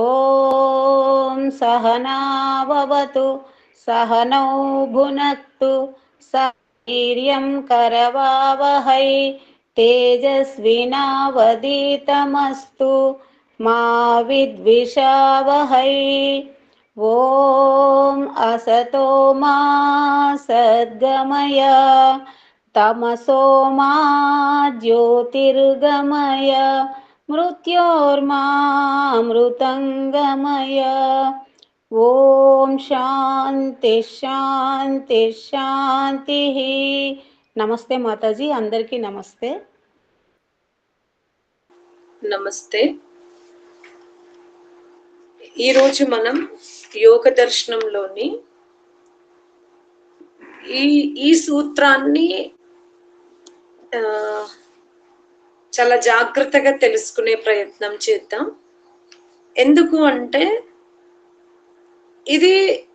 ॐ सहनाववतु सहनौ भुनक्तु स वीर्यं करवावहै तेजस्विनावदीतमस्तु मा विद्विषावहै। ॐ असतो मा सद्गमय तमसो मा ज्योतिर्गमय मृत्योर्मामृतङ्गमय ॐ శాంతి శాంతి శాంతి నమస్తే మాతాజీ అందరికీ నమస్తే నమస్తే ఈరోజు మనం యోగ దర్శనంలోని ఈ ఈ సూత్రాన్ని ఆ, చాలా జాగ్రత్తగా తెలుసుకునే ప్రయత్నం చేద్దాం. ఎందుకు అంటే ఇది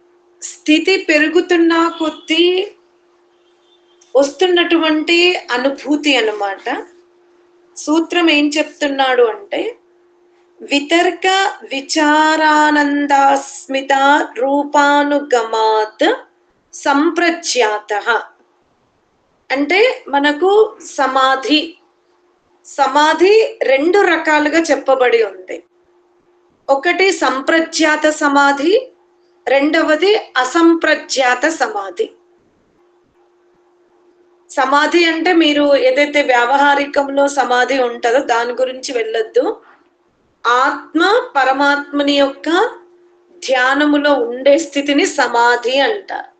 స్థితి పెరుగుతున్న కొద్దీ వస్తున్నటువంటి అనుభూతి అనమాట సూత్రం ఏం చెప్తున్నాడు అంటే వితర్క విచారానందాస్మిత రూపానుగమాత్ సంప్రజ్ఞాత. అంటే మనకు సమాధి సమాధి రెండు రకాలుగా చెప్పబడి ఉంది. ఒకటి సంప్రజ్ఞాత సమాధి రెండవది అసంప్రజ్ఞాత సమాధి. సమాధి అంటే మీరు ఏదైతే వ్యావహారికంలో సమాధి ఉంటుందో దాని గురించి వెళ్ళొద్దు. ఆత్మ పరమాత్మని యొక్క ధ్యానములో ఉండే స్థితిని సమాధి అంటారు.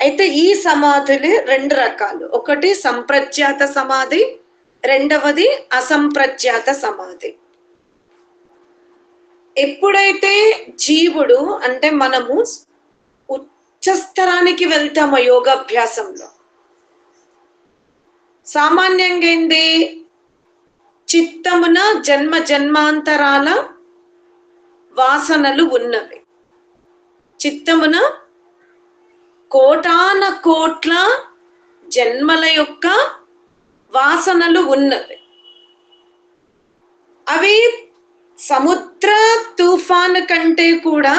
అయితే ఈ సమాధులు రెండు రకాలు. ఒకటి సంప్రజ్ఞాత సమాధి రెండవది అసంప్రజ్ఞాత సమాధి. ఎప్పుడైతే జీవుడు అంటే మనము ఉచ్చస్థరానికి వెళ్తామో యోగాభ్యాసంలో సామాన్యంగా ఏంది? చిత్తమున జన్మ జన్మాంతరాల వాసనలు ఉన్నవి. చిత్తమున కోటాన కోట్ల జన్మల యొక్క వాసనలు ఉన్నవి. అవి సముద్ర తుఫాను కంటే కూడా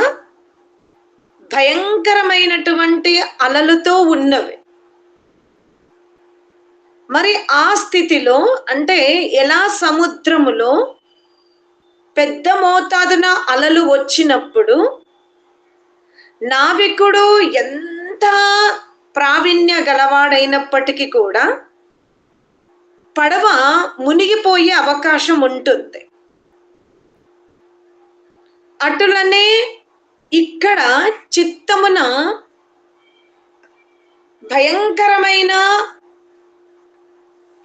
భయంకరమైనటువంటి అలలతో ఉన్నవి. మరి ఆ స్థితిలో అంటే ఎలా సముద్రములో పెద్ద మోతాదున అలలు వచ్చినప్పుడు నావికుడు ఎంత ప్రావీణ్య గలవాడైనప్పటికీ కూడా పడవ మునిగిపోయే అవకాశం ఉంటుంది. అటులనే ఇక్కడ చిత్తమున భయంకరమైన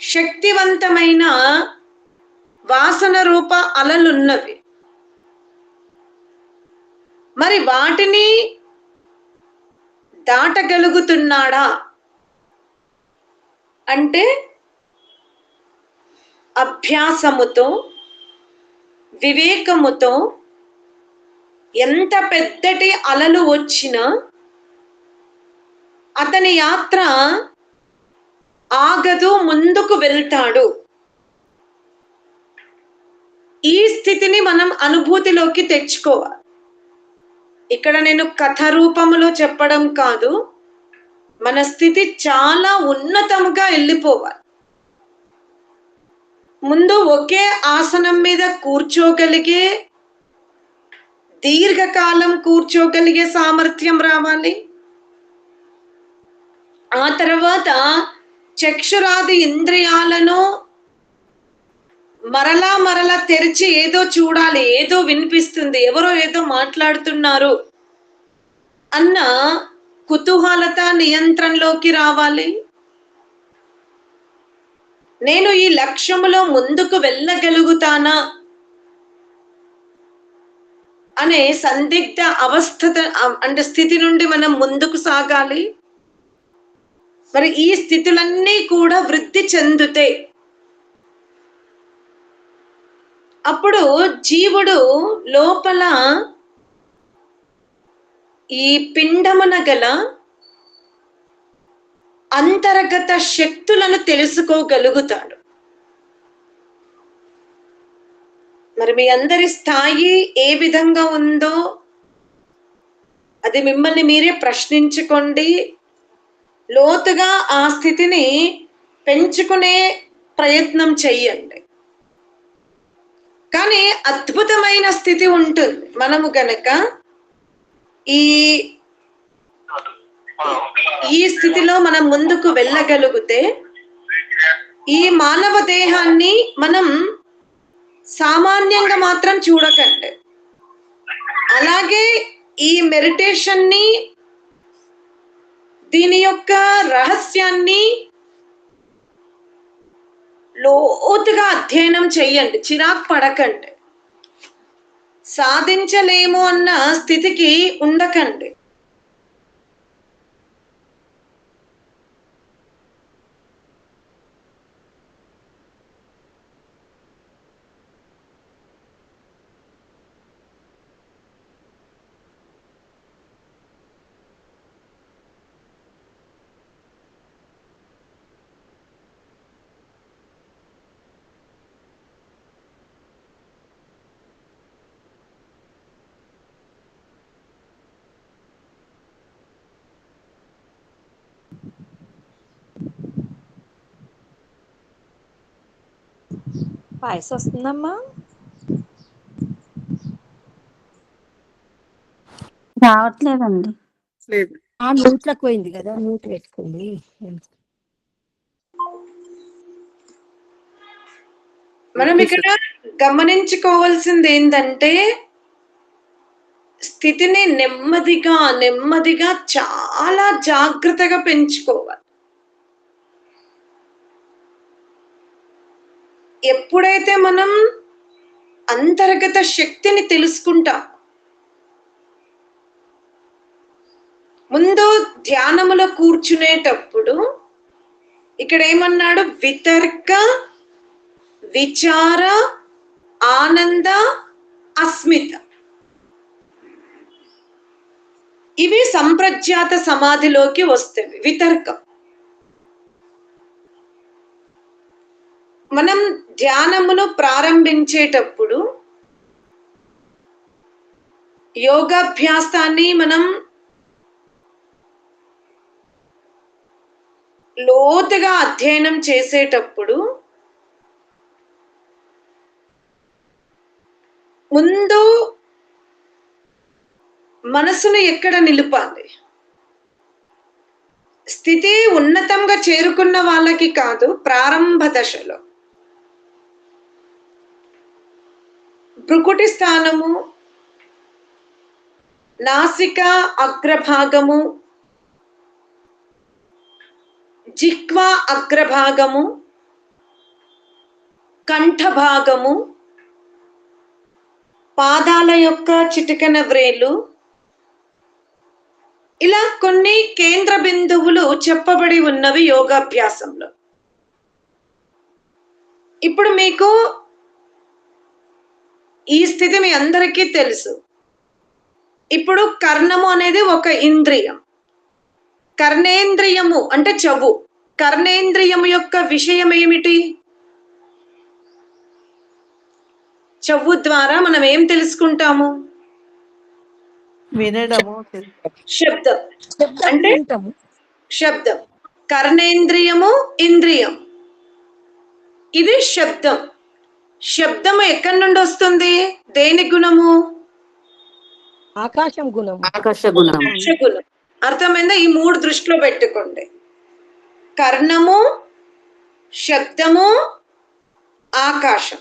శక్తివంతమైన వాసన రూప అలలున్నవి. మరి వాటిని దాటగలుగుతున్నాడా? అంటే అభ్యాసముతో వివేకముతో ఎంత పెద్దటి అలలు వచ్చినా అతని యాత్ర ఆగదు ముందుకు వెళ్తాడు. ఈ స్థితిని మనం అనుభూతిలోకి తెచ్చుకోవాలి. ఇక్కడ నేను కథ రూపంలో చెప్పడం కాదు మన స్థితి చాలా ఉన్నతముగా వెళ్ళిపోవాలి. ముందు ఒకే ఆసనం మీద కూర్చోగలిగే దీర్ఘకాలం కూర్చోగలిగే సామర్థ్యం రావాలి. ఆ తర్వాత చక్షురాది ఇంద్రియాలను మరలా మరలా తెరిచి ఏదో చూడాలి ఏదో వినిపిస్తుంది ఎవరో ఏదో మాట్లాడుతున్నారు అన్న కుతూహలత నియంత్రణలోకి రావాలి. నేను ఈ లక్ష్యములో ముందుకు వెళ్ళగలుగుతానా? అనే సందిగ్ధ అవస్థ అంటే స్థితి నుండి మనం ముందుకు సాగాలి. మరి ఈ స్థితులన్నీ కూడా వృద్ధి చెందుతే అప్పుడు జీవుడు లోపల ఈ పిండమున గల అంతర్గత శక్తులను తెలుసుకోగలుగుతాడు. మరి మీ అందరి స్థాయి ఏ విధంగా ఉందో అది మిమ్మల్ని మీరే ప్రశ్నించుకోండి. లోతుగా ఆ స్థితిని పెంచుకునే ప్రయత్నం చెయ్యండి. కానీ అద్భుతమైన స్థితి ఉంటుంది. మనము గనక ఈ ఈ స్థితిలో మనం ముందుకు వెళ్ళగలిగితే ఈ మానవ దేహాన్ని మనం సామాన్యంగా మాత్రం చూడకండి. అలాగే ఈ మెడిటేషన్ని దీని యొక్క రహస్యాన్ని లోతుగా అధ్యయనం చెయ్యండి చిరాకు పడకండి. సాధించలేము అన్న స్థితికి ఉండకండి. వాయిస్ వస్తుందమ్మా రావట్లేదండి. లేదు. ఆ మ్యూట్లకు పోయింది కదా మ్యూట్ పెట్టుకుంది మనం ఇక్కడ గమనించుకోవాల్సింది ఏంటంటే స్థితిని నెమ్మదిగా నెమ్మదిగా చాలా జాగ్రత్తగా పెంచుకోవాలి. ఎప్పుడైతే మనం అంతర్గత శక్తిని తెలుసుకుంటాం ముందు ధ్యానములో కూర్చునేటప్పుడు ఇక్కడ ఏమన్నాడు? వితర్క విచార ఆనంద అస్మిత. ఇవి సంప్రజ్ఞాత సమాధిలోకి వస్తాయి. వితర్కం. మనం ధ్యానమును ప్రారంభించేటప్పుడు యోగాభ్యాసాన్ని మనం లోతుగా అధ్యయనం చేసేటప్పుడు ముందు మనసును ఎక్కడ నిలుపాలి? స్థితి ఉన్నతంగా చేరుకున్న వాళ్ళకి కాదు ప్రారంభ దశలో. భృకుటి స్థానము నాసిక అగ్రభాగము జిక్వా అగ్రభాగము కంఠభాగము పాదాల యొక్క చిటికన వ్రేలు. ఇలా కొన్ని కేంద్ర బిందువులు చెప్పబడి ఉన్నవి యోగాభ్యాసంలో. ఇప్పుడు మీకు ఈ స్థితి మీ అందరికీ తెలుసు. ఇప్పుడు కర్ణము అనేది ఒక ఇంద్రియం. కర్ణేంద్రియము అంటే చెవు. కర్ణేంద్రియము యొక్క విషయం ఏమిటి? చెవు ద్వారా మనం ఏం తెలుసుకుంటాము? వినడము శబ్దం. అంటే. శబ్దం. కర్ణేంద్రియము ఇంద్రియం. ఇది శబ్దం. శబ్దము ఎక్కడి నుండి వస్తుంది? దేని గుణము? ఆకాశం గుణం గుణం గుణం. అర్థమైందా? ఈ మూడు దృష్టిలో పెట్టుకోండి. కర్ణము శబ్దము ఆకాశం.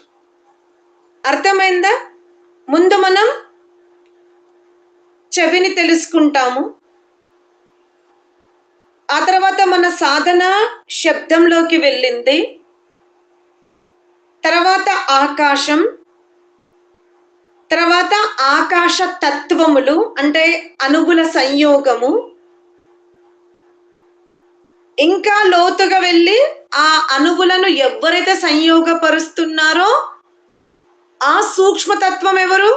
అర్థమైందా? ముందు మనం చెవిని తెలుసుకుంటాము. ఆ తర్వాత మన సాధన శబ్దంలోకి వెళ్ళింది. తర్వాత ఆకాశం తర్వాత ఆకాశ తత్వములు అంటే అణువుల సంయోగము. ఇంకా లోతుగా వెళ్ళి ఆ అణువులను ఎవరైతే సంయోగపరుస్తున్నారో ఆ సూక్ష్మతత్వం ఎవరు?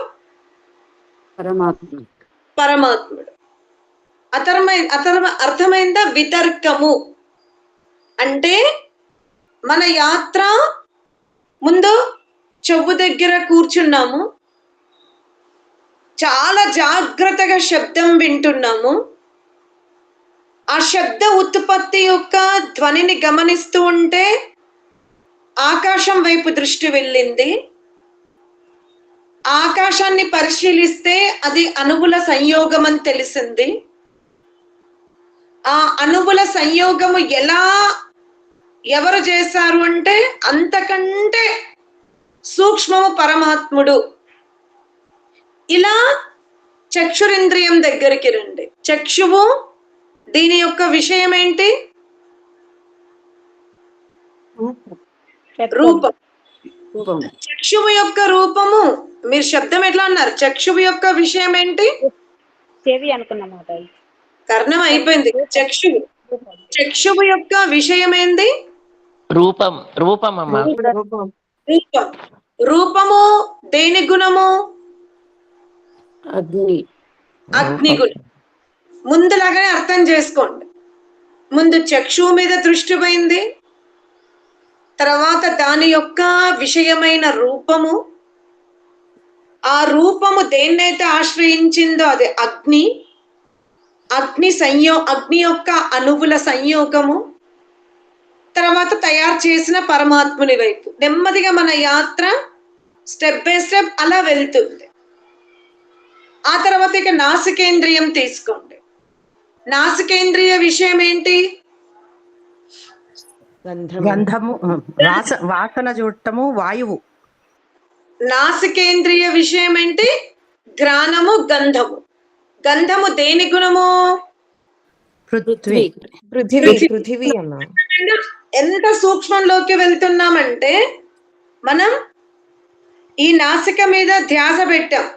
పరమాత్మ పరమాత్ముడు. అతరమై అతర్మ అర్థమైందా? వితర్కము. అంటే మన యాత్ర ముందు చెవు దగ్గర కూర్చున్నాము. చాలా జాగ్రత్తగా శబ్దం వింటున్నాము. ఆ శబ్ద ఉత్పత్తి యొక్క ధ్వనిని గమనిస్తూ ఉంటే ఆకాశం వైపు దృష్టి వెళ్ళింది. ఆకాశాన్ని పరిశీలిస్తే అది అణువుల సంయోగం అని తెలిసింది. ఆ అణువుల సంయోగము ఎలా ఎవరు చేశారు అంటే అంతకంటే సూక్ష్మము పరమాత్ముడు. ఇలా చక్షురింద్రియం దగ్గరికి రండి. చక్షువు దీని యొక్క విషయం ఏంటి? రూపం. చక్షువు యొక్క రూపము మీరు శబ్దం ఎట్లా అన్నారు? చక్షువు యొక్క విషయం ఏంటి? చెవి అనుకున్నా మాతాజీ కర్ణం అయిపోయింది. చక్షువు. చక్షువు యొక్క విషయం ఏంది? రూపం రూపం. అమ్మా రూపం. రూపము దేని గుణము? అగ్ని. అగ్ని గుణం. ముందులాగానే అర్థం చేసుకోండి. ముందు చక్షువు మీద దృష్టి పోయింది. తర్వాత దాని యొక్క విషయమైన రూపము. ఆ రూపము దేన్నైతే ఆశ్రయించిందో అది అగ్ని. అగ్ని సంయో అగ్ని యొక్క అణువుల సంయోగము. తర్వాత తయారు చేసిన పరమాత్ముని వైపు. నెమ్మదిగా మన యాత్ర స్టెప్ బై స్టెప్ అలా వెళ్తుంది. ఆ తర్వాత ఇక నాసికేంద్రియం తీసుకోండి. నాసికేంద్రియ విషయం ఏంటి? గంధము. వాస వాసన చూడటము వాయువు. నాసికేంద్రియ విషయం ఏంటి? గ్రానము గంధము. గంధము దేని గుణము? పృథ్వీ. పృథివీ పృథివీ అన్న. ఎంత సూక్ష్మంలోకి వెళ్తున్నామంటే మనం ఈ నాసిక మీద ధ్యాస పెట్టాం.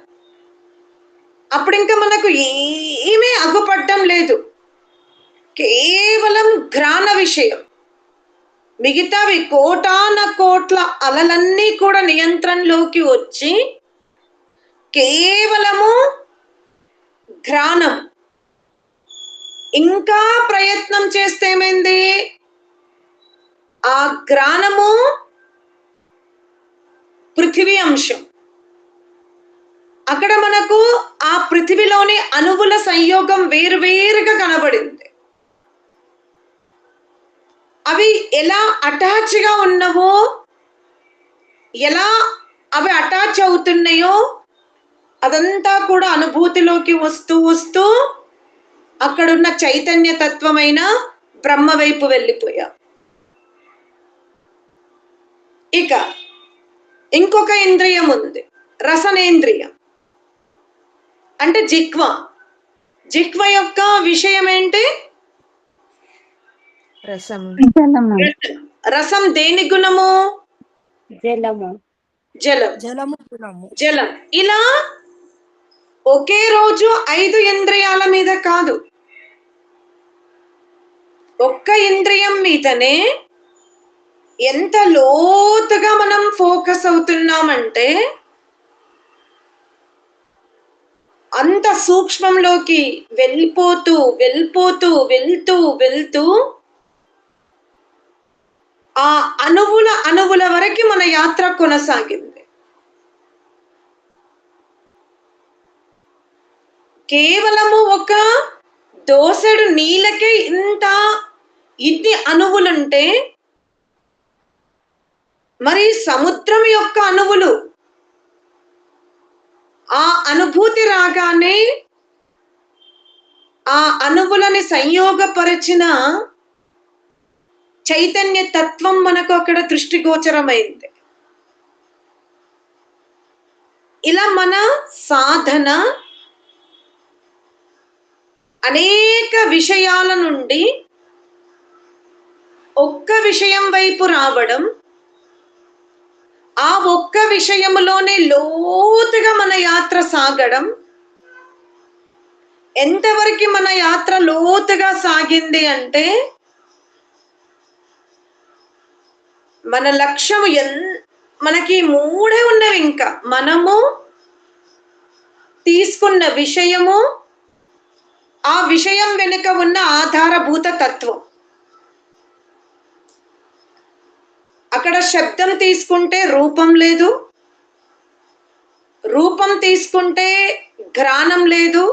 అప్పుడు ఇంకా మనకు ఏమీ అగ్గుపడడం లేదు. కేవలం ఘ్రాణ విషయం. మిగతావి కోటాన కోట్ల అలలన్నీ కూడా నియంత్రణలోకి వచ్చి కేవలము ఘ్రాణం. ఇంకా ప్రయత్నం చేస్తే ఏమైంది? ఆ గ్రానము పృథివీ అంశం. అక్కడ మనకు ఆ పృథివీలోని అణువుల సంయోగం వేరువేరుగా కనబడింది. అవి ఎలా అటాచ్గా ఉన్నవో ఎలా అవి అటాచ్ అవుతున్నాయో అదంతా కూడా అనుభూతిలోకి వస్తూ వస్తూ అక్కడున్న చైతన్య తత్వమైన బ్రహ్మ వైపు వెళ్ళిపోయా. ఇక ఇంకొక ఇంద్రియం ఉంది. రసనేంద్రియం. అంటే జిక్వ జిక్వ యొక్క విషయం ఏంటి రసం రసం దేని గుణము? జలము. జలం. జలము గుణము. జలం. ఇలా ఒకే రోజు ఐదు ఇంద్రియాల మీద కాదు. ఒక్క ఇంద్రియం మీదనే ఎంత లోతుగా మనం ఫోకస్ అవుతున్నామంటే అంత సూక్ష్మంలోకి వెళ్ళిపోతూ వెళ్ళిపోతూ వెళ్తూ వెళ్తూ ఆ అణువుల అణువుల వరకు మన యాత్ర కొనసాగింది. కేవలము ఒక దోసెడు నీళ్ళకే ఇంత ఇన్ని అణువులుంటే మరి సముద్రం యొక్క అణువులు ఆ అనుభూతి రాగానే ఆ అణువులని సంయోగపరిచిన చైతన్య తత్వం మనకు అక్కడ దృష్టిగోచరమైంది ఇలా మన సాధన అనేక విషయాల నుండి ఒక్క విషయం వైపు రావడం ఆ ఒక్క విషయంలోనే లోతుగా మన యాత్ర సాగడం ఎంతవరకు మన యాత్ర లోతుగా సాగింది అంటే మన లక్ష్యం ఎన్ మనకి మూడే ఉన్నవి ఇంకా. మనము తీసుకున్న విషయము ఆ విషయం వెనుక ఉన్న ఆధారభూత తత్వం. అక్కడ శబ్దం తీసుకుంటే రూపం లేదు. రూపం తీసుకుంటే ఘ్రాణం లేదు.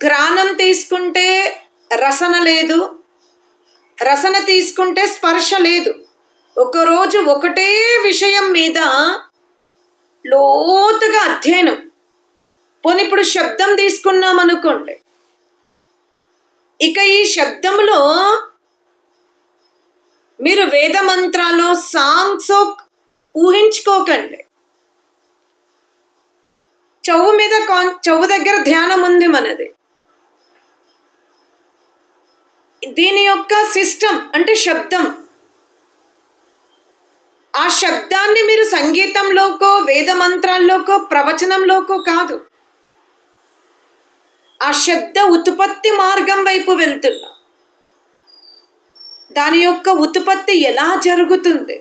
ఘ్రాణం తీసుకుంటే రసన లేదు. రసన తీసుకుంటే స్పర్శ లేదు. ఒకరోజు ఒకటే విషయం మీద లోతుగా అధ్యయనం. పోనీ ఇప్పుడు శబ్దం తీసుకున్నాం అనుకోండి ఇక ఈ శబ్దంలో మీరు వేద మంత్రాలు సాంగ్స్ ఊహించుకోకండి. చెవు మీద కాన్ చెవు దగ్గర ధ్యానం ఉంది మనది. దీని యొక్క సిస్టమ్ అంటే శబ్దం. ఆ శబ్దాన్ని మీరు సంగీతంలోకో వేద మంత్రాల్లోకో ప్రవచనంలోకో కాదు. ఆ శబ్ద ఉత్పత్తి మార్గం వైపు వెళ్తున్నా. దాని యొక్క ఉత్పత్తి ఎలా జరుగుతుంది?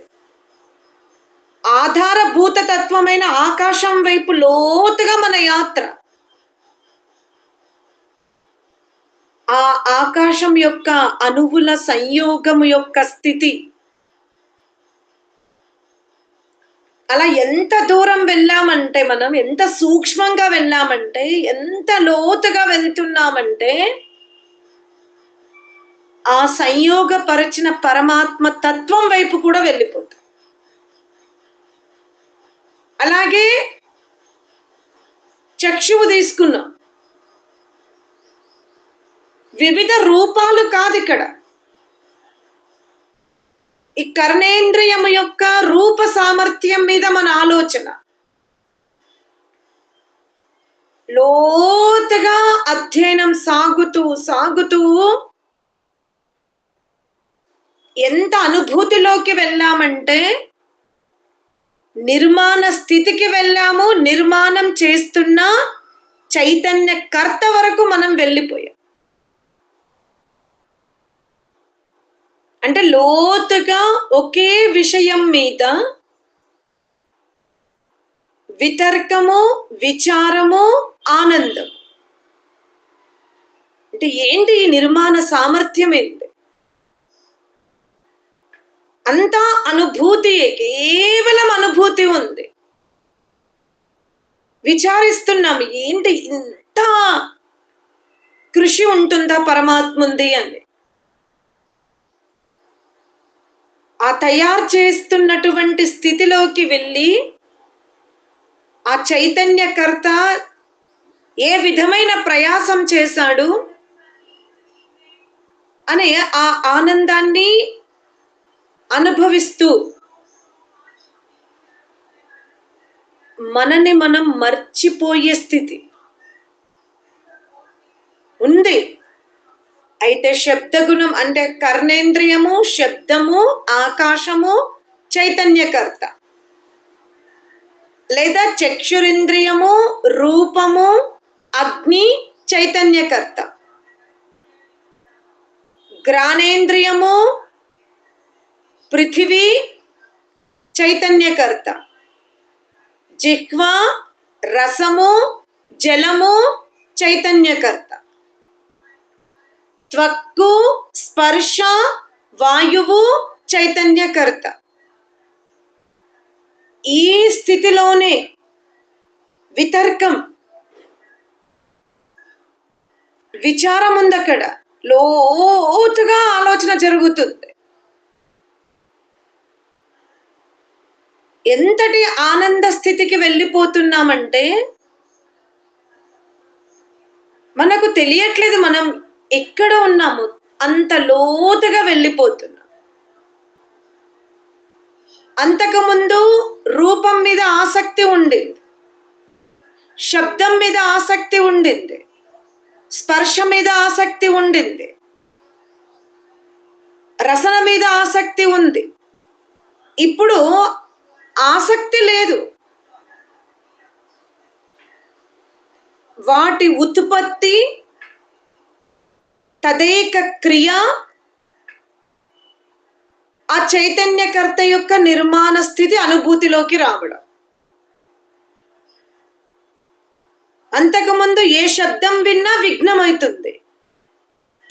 ఆధారభూత తత్వమైన ఆకాశం వైపు లోతుగా మన యాత్ర. ఆ ఆకాశం యొక్క అణువుల సంయోగము యొక్క స్థితి. అలా ఎంత దూరం వెళ్ళామంటే మనం ఎంత సూక్ష్మంగా వెళ్ళామంటే ఎంత లోతుగా వెళ్తున్నామంటే ఆ సంయోగపరచిన పరమాత్మ తత్వం వైపు కూడా వెళ్ళిపోతాం అలాగే చక్షువు తీసుకున్నాం. వివిధ రూపాలు కాదు ఇక్కడ. ఈ కర్ణేంద్రియం యొక్క రూప సామర్థ్యం మీద మన ఆలోచన. లోతుగా అధ్యయనం సాగుతూ సాగుతూ ఎంత అనుభూతిలోకి వెళ్ళామంటే నిర్మాణ స్థితికి వెళ్ళాము నిర్మాణం చేస్తున్న చైతన్య కర్త వరకు మనం వెళ్ళిపోయాం. అంటే లోతుగా ఒకే విషయం మీద వితర్కము విచారము ఆనందం. అంటే ఏంటి ఈ నిర్మాణ సామర్థ్యం ఏంటి? అంతా అనుభూతి కేవలం అనుభూతి ఉంది. విచారిస్తున్నాం ఏంటి ఇంత కృషి ఉంటుందా పరమాత్ముంది అని. ఆ తయారు చేస్తున్నటువంటి స్థితిలోకి వెళ్ళి ఆ చైతన్యకర్త ఏ విధమైన ప్రయాసం చేశాడు అనే ఆ ఆనందాన్ని అనుభవిస్తూ మనని మనం మర్చిపోయే స్థితి ఉంది. అయితే శబ్దగుణం అంటే కర్ణేంద్రియము శబ్దము ఆకాశము చైతన్యకర్త. లేదా చక్షురింద్రియము రూపము అగ్ని చైతన్యకర్త. గ్రానేంద్రియము పృథివీ చైతన్యకర్త. జిహ్వ రసము జలము చైతన్యకర్త. త్వక్కు స్పర్శ వాయువు చైతన్యకర్త. ఈ స్థితిలోనే వితర్కం విచారం ఉంది అక్కడ లోతుగా ఆలోచన జరుగుతుంది. ఎంతటి ఆనంద స్థితికి వెళ్ళిపోతున్నామంటే మనకు తెలియట్లేదు మనం ఎక్కడ ఉన్నాము అంత లోతుగా వెళ్ళిపోతున్నాం. అంతకుముందు రూపం మీద ఆసక్తి ఉండింది శబ్దం మీద ఆసక్తి ఉండింది స్పర్శ మీద ఆసక్తి ఉండింది రసన మీద ఆసక్తి ఉంది. ఇప్పుడు ఆసక్తి లేదు. వాటి ఉత్పత్తి తదేక క్రియ ఆ చైతన్యకర్త యొక్క నిర్మాణ స్థితి అనుభూతిలోకి రావడం. అంతకుముందు ఏ శబ్దం విన్నా విఘ్నమవుతుంది.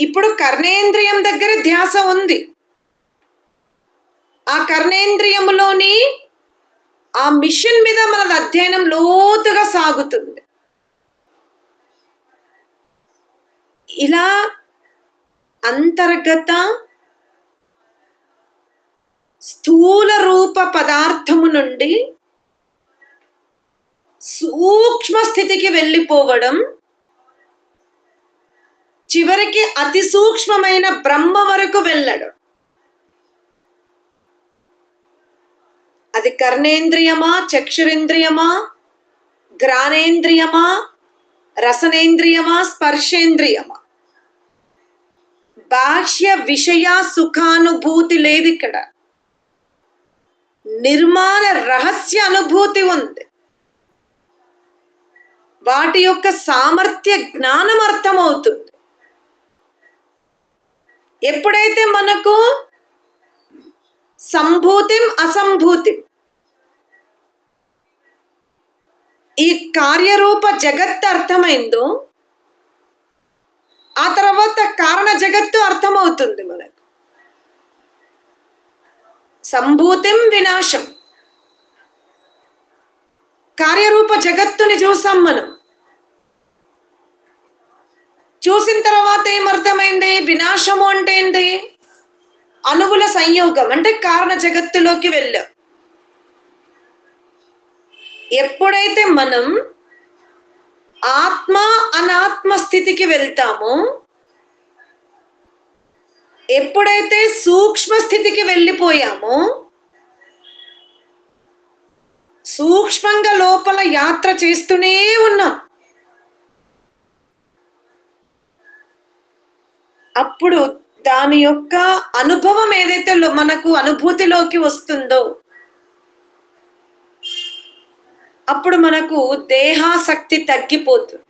ఇప్పుడు కర్ణేంద్రియం దగ్గర ధ్యాస ఉంది. ఆ కర్ణేంద్రియములోని ఆ మిషన్ మీద మన అధ్యయనం లోతుగా సాగుతుంది. ఇలా అంతర్గత స్థూల రూప పదార్థము నుండి సూక్ష్మ స్థితికి వెళ్ళిపోవడం చివరికి అతి సూక్ష్మమైన బ్రహ్మ వరకు వెళ్ళడం. అది కర్ణేంద్రియమా చక్షురేంద్రియమా గ్రానేంద్రియమా రసనేంద్రియమా స్పర్శేంద్రియమా? బాహ్య విషయ సుఖానుభూతి లేదు ఇక్కడ. నిర్మాణ రహస్య అనుభూతి ఉంది. వాటి యొక్క సామర్థ్య జ్ఞానం అర్థమవుతుంది. ఎప్పుడైతే మనకు సంభూతిం అసంభూతిం ఈ కార్యరూప జగత్ అర్థమైందో ఆ తర్వాత కారణ జగత్తు అర్థమవుతుంది మనకు. సంభూతిం వినాశం. కార్యరూప జగత్తుని చూసాం మనం. చూసిన తర్వాత ఏమర్థమైంది? వినాశము అంటే ఏంటి? అణువుల సంయోగం అంటే కారణ జగత్తులోకి వెళ్ళాం. ఎప్పుడైతే మనం ఆత్మ అనాత్మ స్థితికి వెళ్తామో ఎప్పుడైతే సూక్ష్మ స్థితికి వెళ్ళిపోయామో సూక్ష్మంగా లోపల యాత్ర చేస్తూనే ఉన్నాం. అప్పుడు దాని యొక్క అనుభవం ఏదైతే మనకు అనుభూతిలోకి వస్తుందో అప్పుడు మనకు దేహాసక్తి తగ్గిపోతుంది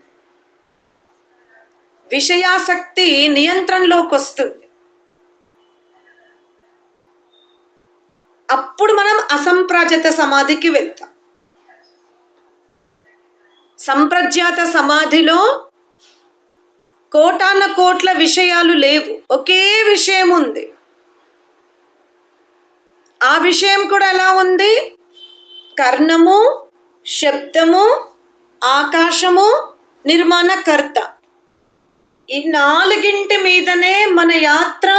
విషయాసక్తి నియంత్రణలోకి వస్తుంది. అప్పుడు మనం అసంప్రాజత సమాధికి వెళ్తాం. సంప్రజ్ఞాత సమాధిలో కోటాన కోట్ల విషయాలు లేవు. ఒకే విషయం ఉంది. ఆ విషయం కూడా ఎలా ఉంది? కర్ణము శబ్దము ఆకాశము నిర్మాణకర్త. ఈ నాలుగింటి మీదనే మన యాత్ర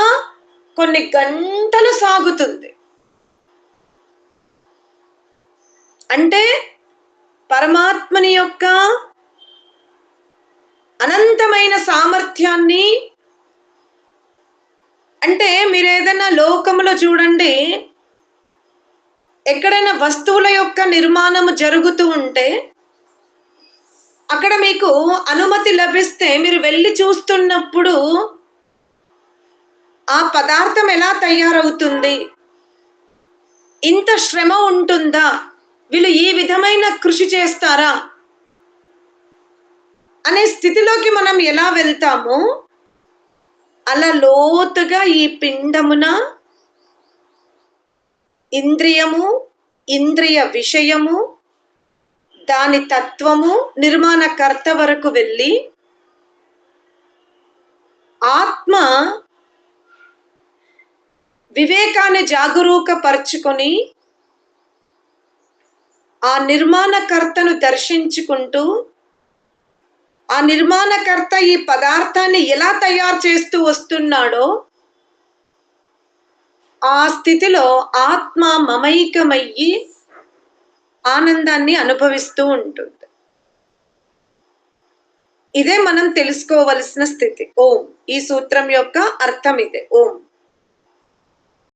కొన్ని గంటలు సాగుతుంది. అంటే పరమాత్మని యొక్క అనంతమైన సామర్థ్యాన్ని అంటే మీరు ఏదైనా లోకములో చూడండి ఎక్కడైనా వస్తువుల యొక్క నిర్మాణము జరుగుతూ ఉంటే అక్కడ మీకు అనుమతి లభిస్తే మీరు వెళ్ళి చూస్తున్నప్పుడు ఆ పదార్థం ఎలా తయారవుతుంది? ఇంత శ్రమ ఉంటుందా? వీళ్ళు ఈ విధమైన కృషి చేస్తారా? అనే స్థితిలోకి మనం ఎలా వెళ్తామో? అలా లోతుగా ఈ పిండమున ఇంద్రియము ఇంద్రియ విషయము దాని తత్వము నిర్మాణకర్త వరకు వెళ్ళి ఆత్మ వివేకాన్ని జాగరూకపరుచుకొని ఆ నిర్మాణకర్తను దర్శించుకుంటూ ఆ నిర్మాణకర్త ఈ పదార్థాన్ని ఎలా తయారు చేస్తూ వస్తున్నాడో ఆ స్థితిలో ఆత్మ మమైకమయ్యి ఆనందాన్ని అనుభవిస్తూ ఉంటుంది. ఇదే మనం తెలుసుకోవలసిన స్థితి. ఓం. ఈ సూత్రం యొక్క అర్థం ఇదే. ఓం.